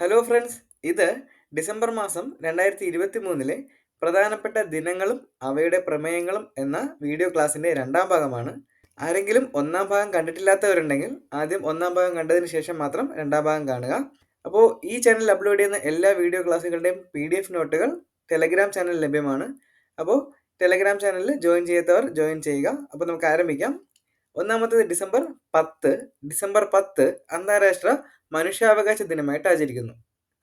Hello friends ഇത് December മാസം രണ്ടായിരത്തി ഇരുപത്തി മൂന്നിലെ പ്രധാനപ്പെട്ട ദിനങ്ങളും അവയുടെ പ്രമേയങ്ങളും എന്ന വീഡിയോ ക്ലാസ്സിന്റെ രണ്ടാം ഭാഗമാണ്. ആരെങ്കിലും ഒന്നാം ഭാഗം കണ്ടിട്ടില്ലാത്തവരുണ്ടെങ്കിൽ ആദ്യം ഒന്നാം ഭാഗം കണ്ടതിന് ശേഷം മാത്രം രണ്ടാം ഭാഗം കാണുക. അപ്പോൾ ഈ ചാനൽ അപ്ലോഡ് ചെയ്യുന്ന എല്ലാ വീഡിയോ ക്ലാസ്സുകളുടെയും പി ഡി എഫ് നോട്ടുകൾ ടെലഗ്രാം ചാനൽ ലഭ്യമാണ്. അപ്പോൾ ടെലഗ്രാം ചാനലിൽ ജോയിൻ ചെയ്യാത്തവർ ജോയിൻ ചെയ്യുക. അപ്പോൾ നമുക്ക് ആരംഭിക്കാം. ഒന്നാമത്തേത് ഡിസംബർ പത്ത്. ഡിസംബർ പത്ത് അന്താരാഷ്ട്ര മനുഷ്യാവകാശ ദിനമായിട്ട് ആചരിക്കുന്നു.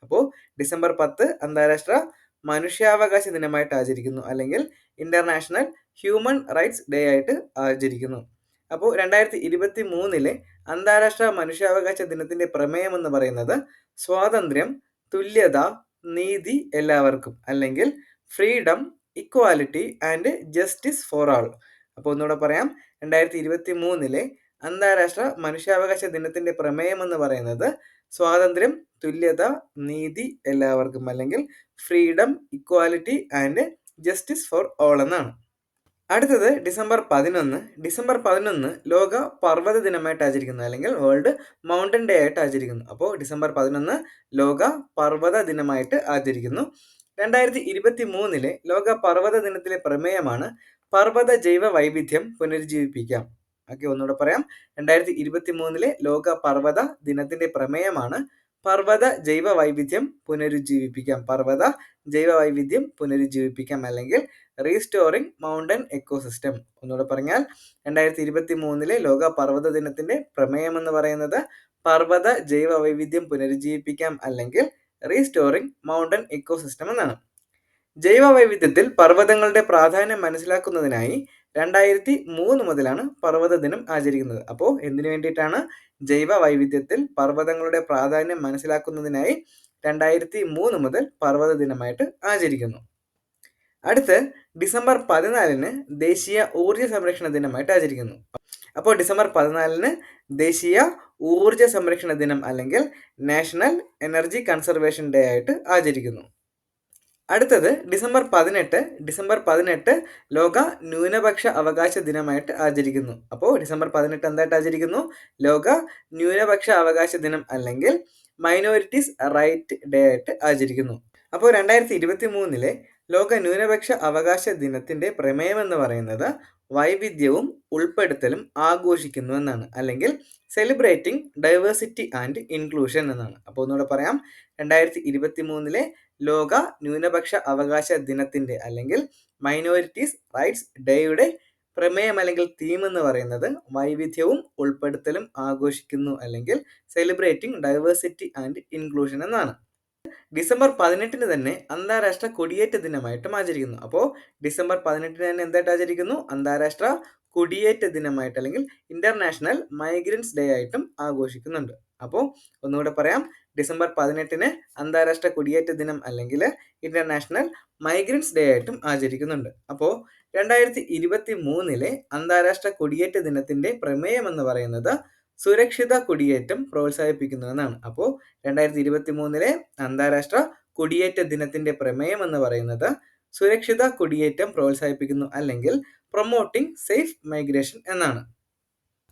അപ്പോൾ ഡിസംബർ പത്ത് അന്താരാഷ്ട്ര മനുഷ്യാവകാശ ദിനമായിട്ട് ആചരിക്കുന്നു. അല്ലെങ്കിൽ ഇന്റർനാഷണൽ ഹ്യൂമൻ റൈറ്റ്സ് ഡേ ആയിട്ട് ആചരിക്കുന്നു. അപ്പോൾ രണ്ടായിരത്തി ഇരുപത്തി മൂന്നിലെ അന്താരാഷ്ട്ര മനുഷ്യാവകാശ ദിനത്തിന്റെ പ്രമേയം എന്ന് പറയുന്നത് സ്വാതന്ത്ര്യം തുല്യത നീതി എല്ലാവർക്കും. അല്ലെങ്കിൽ freedom equality and justice for all. അപ്പോൾ ഒന്നുകൂടെ പറയാം. രണ്ടായിരത്തി ഇരുപത്തി മൂന്നിലെ അന്താരാഷ്ട്ര മനുഷ്യാവകാശ ദിനത്തിന്റെ പ്രമേയം എന്ന് പറയുന്നത് സ്വാതന്ത്ര്യം തുല്യത നീതി എല്ലാവർക്കും അല്ലെങ്കിൽ freedom equality and justice for all എന്നാണ്. അടുത്തത് ഡിസംബർ പതിനൊന്ന്. ഡിസംബർ പതിനൊന്ന് ലോക പർവത ദിനമായിട്ട് ആചരിക്കുന്നു അല്ലെങ്കിൽ വേൾഡ് മൗണ്ടൻ ഡേ ആയിട്ട് ആചരിക്കുന്നു. അപ്പോൾ ഡിസംബർ പതിനൊന്ന് ലോക പർവത ദിനമായിട്ട് ആചരിക്കുന്നു. രണ്ടായിരത്തി ഇരുപത്തി മൂന്നിലെ ലോക പർവത ദിനത്തിലെ പ്രമേയമാണ് പർവത ജൈവ വൈവിധ്യം പുനരുജ്ജീവിപ്പിക്കാം. ഓക്കെ ഒന്നുകൂടെ പറയാം. രണ്ടായിരത്തി ഇരുപത്തി മൂന്നിലെ ലോക പർവത ദിനത്തിന്റെ പ്രമേയമാണ് പർവത ജൈവ വൈവിധ്യം പുനരുജ്ജീവിപ്പിക്കാം. പർവത ജൈവ വൈവിധ്യം പുനരുജ്ജീവിപ്പിക്കാം അല്ലെങ്കിൽ റീസ്റ്റോറിംഗ് മൗണ്ടൻ എക്കോസിസ്റ്റം. ഒന്നുകൂടെ പറഞ്ഞാൽ രണ്ടായിരത്തി ഇരുപത്തി മൂന്നിലെ ലോക പർവത ദിനത്തിന്റെ പ്രമേയം എന്ന് പറയുന്നത് പർവത ജൈവ വൈവിധ്യം പുനരുജ്ജീവിപ്പിക്കാം അല്ലെങ്കിൽ റീസ്റ്റോറിംഗ് മൗണ്ടൻ എക്കോസിസ്റ്റം എന്നാണ്. ജൈവ വൈവിധ്യത്തിൽ പർവതങ്ങളുടെ പ്രാധാന്യം മനസ്സിലാക്കുന്നതിനായി രണ്ടായിരത്തി മൂന്ന് മുതലാണ് പർവത ദിനം ആചരിക്കുന്നത്. അപ്പോൾ എന്തിനു വേണ്ടിയിട്ടാണ് ജൈവ വൈവിധ്യത്തിൽ പർവതങ്ങളുടെ പ്രാധാന്യം മനസ്സിലാക്കുന്നതിനായി രണ്ടായിരത്തി മൂന്ന് മുതൽ പർവത ദിനമായിട്ട് ആചരിക്കുന്നു. അടുത്ത് ഡിസംബർ പതിനാലിന് ദേശീയ ഊർജ സംരക്ഷണ ദിനമായിട്ട് ആചരിക്കുന്നു. അപ്പോൾ ഡിസംബർ പതിനാലിന് ദേശീയ ഊർജ സംരക്ഷണ ദിനം അല്ലെങ്കിൽ നാഷണൽ എനർജി കൺസർവേഷൻ ഡേ ആയിട്ട് ആചരിക്കുന്നു. അടുത്തത് ഡിസംബർ പതിനെട്ട് ഡിസംബർ പതിനെട്ട് ലോക ന്യൂനപക്ഷ അവകാശ ദിനമായിട്ട് ആചരിക്കുന്നു. അപ്പോൾ ഡിസംബർ പതിനെട്ട് എന്തായിട്ട് ആചരിക്കുന്നു? ലോക ന്യൂനപക്ഷ അവകാശ ദിനം അല്ലെങ്കിൽ മൈനോറിറ്റീസ് റൈറ്റ് ഡേ ആയിട്ട് ആചരിക്കുന്നു. അപ്പോൾ രണ്ടായിരത്തി ഇരുപത്തി മൂന്നിലെ ലോക ന്യൂനപക്ഷ അവകാശ ദിനത്തിന്റെ പ്രമേയം എന്ന് പറയുന്നത് വൈവിധ്യവും ഉൾപ്പെടുത്തലും ആഘോഷിക്കുന്നു എന്നാണ്. അല്ലെങ്കിൽ സെലിബ്രേറ്റിംഗ് ഡൈവേഴ്സിറ്റി ആൻഡ് ഇൻക്ലൂഷൻ എന്നാണ്. അപ്പോൾ ഒന്നുകൂടെ പറയാം. രണ്ടായിരത്തി ഇരുപത്തി മൂന്നിലെ ലോക ന്യൂനപക്ഷ അവകാശ ദിനത്തിന്റെ അല്ലെങ്കിൽ മൈനോറിറ്റീസ് റൈറ്റ്സ് ഡേയുടെ പ്രമേയം അല്ലെങ്കിൽ തീം എന്ന് പറയുന്നത് വൈവിധ്യവും ഉൾപ്പെടുത്തലും ആഘോഷിക്കുന്നു അല്ലെങ്കിൽ സെലിബ്രേറ്റിംഗ് ഡൈവേഴ്സിറ്റി ആൻഡ് ഇൻക്ലൂഷൻ എന്നാണ്. ഡിസംബർ പതിനെട്ടിന് തന്നെ അന്താരാഷ്ട്ര കൊടിയേറ്റ ദിനമായിട്ടും ആചരിക്കുന്നു. അപ്പോൾ ഡിസംബർ പതിനെട്ടിന് തന്നെ എന്തായിട്ട് ആചരിക്കുന്നു? അന്താരാഷ്ട്ര കൊടിയേറ്റ ദിനമായിട്ട് അല്ലെങ്കിൽ ഇന്റർനാഷണൽ മൈഗ്രൻസ് ഡേ ആയിട്ടും ആഘോഷിക്കുന്നുണ്ട്. അപ്പോൾ ഒന്നുകൂടെ പറയാം. ഡിസംബർ പതിനെട്ടിന് അന്താരാഷ്ട്ര കുടിയേറ്റ ദിനം അല്ലെങ്കിൽ ഇന്റർനാഷണൽ മൈഗ്രൻസ് ഡേ ആയിട്ടും ആചരിക്കുന്നുണ്ട്. അപ്പോൾ രണ്ടായിരത്തി ഇരുപത്തി മൂന്നിലെ അന്താരാഷ്ട്ര കുടിയേറ്റ ദിനത്തിന്റെ പ്രമേയം എന്ന് പറയുന്നത് സുരക്ഷിത കുടിയേറ്റം പ്രോത്സാഹിപ്പിക്കുന്നു എന്നാണ് അപ്പോൾ രണ്ടായിരത്തി ഇരുപത്തി മൂന്നിലെ അന്താരാഷ്ട്ര കുടിയേറ്റ ദിനത്തിന്റെ പ്രമേയം എന്ന് പറയുന്നത് സുരക്ഷിത കുടിയേറ്റം പ്രോത്സാഹിപ്പിക്കുന്നു അല്ലെങ്കിൽ പ്രൊമോട്ടിംഗ് സേഫ് മൈഗ്രേഷൻ എന്നാണ്.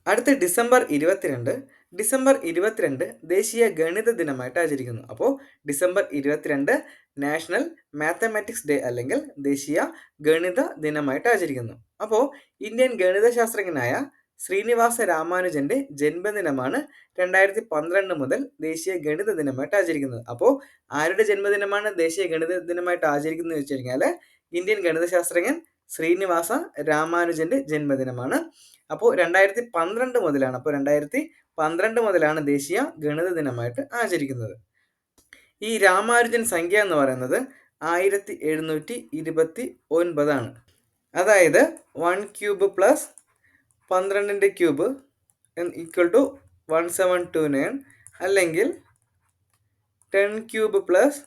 അടുത്ത ഡിസംബർ ഇരുപത്തിരണ്ട് ഡിസംബർ ഇരുപത്തിരണ്ട് ദേശീയ ഗണിത ദിനമായിട്ട് ആചരിക്കുന്നു. അപ്പോൾ ഡിസംബർ ഇരുപത്തിരണ്ട് നാഷണൽ മാത്തമാറ്റിക്സ് ഡേ അല്ലെങ്കിൽ ദേശീയ ഗണിത ദിനമായിട്ട് ആചരിക്കുന്നു. അപ്പോൾ ഇന്ത്യൻ ഗണിതശാസ്ത്രജ്ഞനായ ശ്രീനിവാസ രാമാനുജന്റെ ജന്മദിനമാണ് രണ്ടായിരത്തി പന്ത്രണ്ട് മുതൽ ദേശീയ ഗണിത ദിനമായിട്ട് ആചരിക്കുന്നത്. അപ്പോൾ ആരുടെ ജന്മദിനമാണ് ദേശീയ ഗണിത ദിനമായിട്ട് ആചരിക്കുന്നത് വെച്ച് കഴിഞ്ഞാൽ ഇന്ത്യൻ ഗണിതശാസ്ത്രജ്ഞൻ ശ്രീനിവാസ രാമാനുജന്റെ ജന്മദിനമാണ്. അപ്പോൾ രണ്ടായിരത്തി പന്ത്രണ്ട് മുതലാണ് അപ്പോൾ രണ്ടായിരത്തി പന്ത്രണ്ട് മുതലാണ് ദേശീയ ഗണിത ദിനമായിട്ട് ആചരിക്കുന്നത്. ഈ രാമാനുജൻ സംഖ്യ എന്ന് പറയുന്നത് ആയിരത്തി എഴുന്നൂറ്റി ഇരുപത്തി ഒൻപതാണ്. അതായത് one cube plus പന്ത്രണ്ടിന്റെ cube equal to one seven two nine അല്ലെങ്കിൽ ten cube plus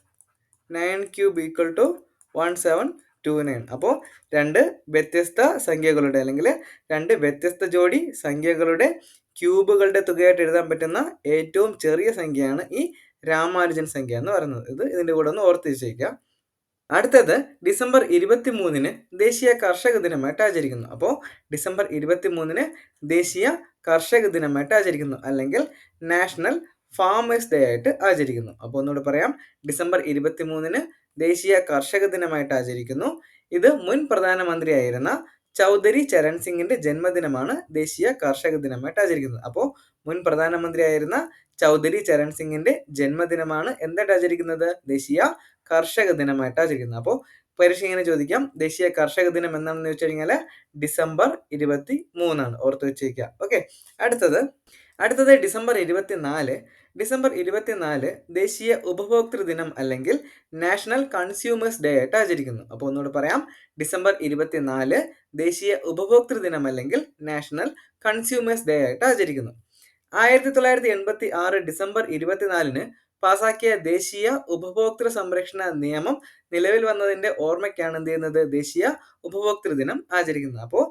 nine cube equal to one seven two nine. അപ്പോൾ രണ്ട് വ്യത്യസ്ത സംഖ്യകളുടെ അല്ലെങ്കിൽ രണ്ട് വ്യത്യസ്ത ജോഡി സംഖ്യകളുടെ ക്യൂബുകളുടെ തുകയായിട്ട് എഴുതാൻ പറ്റുന്ന ഏറ്റവും ചെറിയ സംഖ്യയാണ് ഈ രാമാനുജൻ സംഖ്യ എന്ന് പറയുന്നത്. ഇത് ഇതിന്റെ കൂടെ ഒന്ന് ഓർത്തിരിച്ചേക്കാം അടുത്തത് ഡിസംബർ ഇരുപത്തി മൂന്നിന് ദേശീയ കർഷക ദിനമായിട്ട് ആചരിക്കുന്നു. അപ്പോൾ ഡിസംബർ ഇരുപത്തി മൂന്നിന് ദേശീയ കർഷക ദിനമായിട്ട് ആചരിക്കുന്നു. അല്ലെങ്കിൽ നാഷണൽ ഫാമേഴ്സ് ഡേ ആയിട്ട് ആചരിക്കുന്നു. അപ്പോൾ ഒന്നുകൂടെ പറയാം. ഡിസംബർ ഇരുപത്തി മൂന്നിന് ദേശീയ കർഷക ദിനമായിട്ട് ആചരിക്കുന്നു. ഇത് മുൻ പ്രധാനമന്ത്രിയായിരുന്ന ചൗധരി ചരൺ സിംഗിന്റെ ജന്മദിനമാണ് ദേശീയ കർഷക ദിനമായിട്ട് ആചരിക്കുന്നത്. അപ്പോൾ മുൻ പ്രധാനമന്ത്രിയായിരുന്ന ചൗധരി ചരൺ സിംഗിന്റെ ജന്മദിനമാണ് എന്തായിട്ട് ആചരിക്കുന്നത്? ദേശീയ കർഷക ദിനമായിട്ട് ആചരിക്കുന്നത്. അപ്പോൾ പരീക്ഷ ഇങ്ങനെ ചോദിക്കാം. ദേശീയ കർഷക ദിനം എന്നാണെന്ന് വെച്ച് കഴിഞ്ഞാൽ ഡിസംബർ ഇരുപത്തി മൂന്നാണ് ഓർത്ത് വെച്ചേക്കുക ഓക്കെ. അടുത്തത് അടുത്തത് ഡിസംബർ ഇരുപത്തിനാല്. ഡിസംബർ ഇരുപത്തിനാല് ദേശീയ ഉപഭോക്തൃ ദിനം അല്ലെങ്കിൽ നാഷണൽ കൺസ്യൂമേഴ്സ് ഡേ ആയിട്ട് ആചരിക്കുന്നു. അപ്പോൾ ഒന്നുകൂടെ പറയാം. ഡിസംബർ ഇരുപത്തിനാല് ദേശീയ ഉപഭോക്തൃ ദിനം അല്ലെങ്കിൽ നാഷണൽ കൺസ്യൂമേഴ്സ് ഡേ ആയിട്ട് ആചരിക്കുന്നു. ആയിരത്തി തൊള്ളായിരത്തി എൺപത്തി ആറ് ഡിസംബർ ഇരുപത്തിനാലിന് പാസാക്കിയ ദേശീയ ഉപഭോക്തൃ സംരക്ഷണ നിയമം നിലവിൽ വന്നതിന്റെ ഓർമ്മയ്ക്കാണ് എന്ത് ചെയ്യുന്നത്? ദേശീയ ഉപഭോക്തൃ ദിനം ആചരിക്കുന്നത്. അപ്പോൾ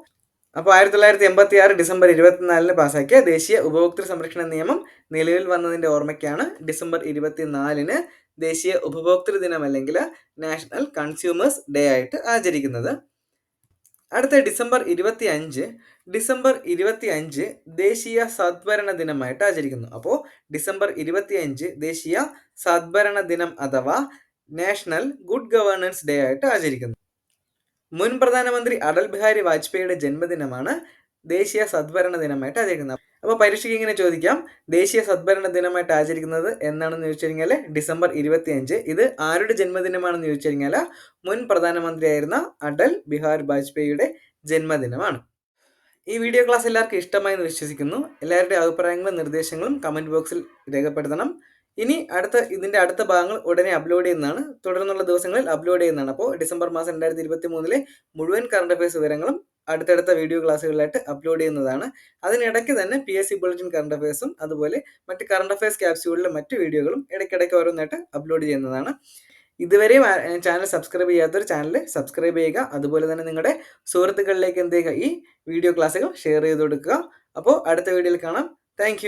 അപ്പോൾ ആയിരത്തി തൊള്ളായിരത്തി എൺപത്തി ആറ് ഡിസംബർ ഇരുപത്തിനാലിന് പാസ്സാക്കിയ ദേശീയ ഉപഭോക്തൃ സംരക്ഷണ നിയമം നിലവിൽ വന്നതിന്റെ ഓർമ്മയ്ക്കാണ് ഡിസംബർ ഇരുപത്തിനാലിന് ദേശീയ ഉപഭോക്തൃ ദിനം അല്ലെങ്കിൽ നാഷണൽ കൺസ്യൂമേഴ്സ് ഡേ ആയിട്ട് ആചരിക്കുന്നത്. അടുത്ത ഡിസംബർ ഇരുപത്തി അഞ്ച് ഡിസംബർ ഇരുപത്തി അഞ്ച് ദേശീയ സദ്ഭരണ ദിനമായിട്ട് ആചരിക്കുന്നു. അപ്പോൾ ഡിസംബർ ഇരുപത്തി അഞ്ച് ദേശീയ സദ്ഭരണ ദിനം അഥവാ നാഷണൽ ഗുഡ് ഗവേണൻസ് ഡേ ആയിട്ട് ആചരിക്കുന്നു. മുൻ പ്രധാനമന്ത്രി അടൽ ബിഹാരി വാജ്പേയിയുടെ ജന്മദിനമാണ്. ദേശീയ സദ്ഭരണ ദിനമായിട്ട് ആചരിക്കുന്നത്. അപ്പോൾ പരീക്ഷയ്ക്ക് ഇങ്ങനെ ചോദിക്കാം. ദേശീയ സദ്ഭരണ ദിനമായിട്ട് ആചരിക്കുന്നത് എന്നാണെന്ന് ചോദിച്ചു കഴിഞ്ഞാൽ ഡിസംബർ ഇരുപത്തി അഞ്ച് ഇത് ആരുടെ ജന്മദിനമാണെന്ന് ചോദിച്ചു കഴിഞ്ഞാൽ മുൻ പ്രധാനമന്ത്രിയായിരുന്ന അടൽ ബിഹാർ വാജ്പേയിയുടെ ജന്മദിനമാണ്. ഈ വീഡിയോ ക്ലാസ് എല്ലാവർക്കും ഇഷ്ടമായി എന്ന് വിശ്വസിക്കുന്നു. എല്ലാവരുടെയും അഭിപ്രായങ്ങളും നിർദ്ദേശങ്ങളും കമന്റ് ബോക്സിൽ രേഖപ്പെടുത്തണം. ഇനി അടുത്ത ഇതിന്റെ അടുത്ത ഭാഗങ്ങൾ ഉടനെ അപ്ലോഡ് ചെയ്യുന്നതാണ്. തുടർന്നുള്ള ദിവസങ്ങളിൽ അപ്ലോഡ് ചെയ്യുന്നതാണ്. അപ്പോൾ ഡിസംബർ മാസം രണ്ടായിരത്തി ഇരുപത്തി മൂന്നിലെ മുഴുവൻ കറണ്ട് അഫയേഴ്സ് വിവരങ്ങളും അടുത്തടുത്ത വീഡിയോ ക്ലാസ്സുകളിലായിട്ട് അപ്ലോഡ് ചെയ്യുന്നതാണ്. അതിനിടയ്ക്ക് തന്നെ P S C bulletin current അഫയേഴ്സും അതുപോലെ മറ്റ് കറണ്ട് അഫയേഴ്സ് ക്യാപ്സ്യൂളിലെ മറ്റ് വീഡിയോകളും ഇടയ്ക്കിടയ്ക്ക് ഓരോന്നായിട്ട് അപ്ലോഡ് ചെയ്യുന്നതാണ്. ഇതുവരെയും ചാനൽ സബ്സ്ക്രൈബ് ചെയ്യാത്തൊരു ചാനൽ സബ്സ്ക്രൈബ് ചെയ്യുക. അതുപോലെ തന്നെ നിങ്ങളുടെ സുഹൃത്തുക്കളിലേക്ക് എന്ത് ഈ വീഡിയോ ക്ലാസ്സുകൾ ഷെയർ ചെയ്ത് കൊടുക്കുക. അപ്പോൾ അടുത്ത വീഡിയോയിൽ കാണാം. താങ്ക്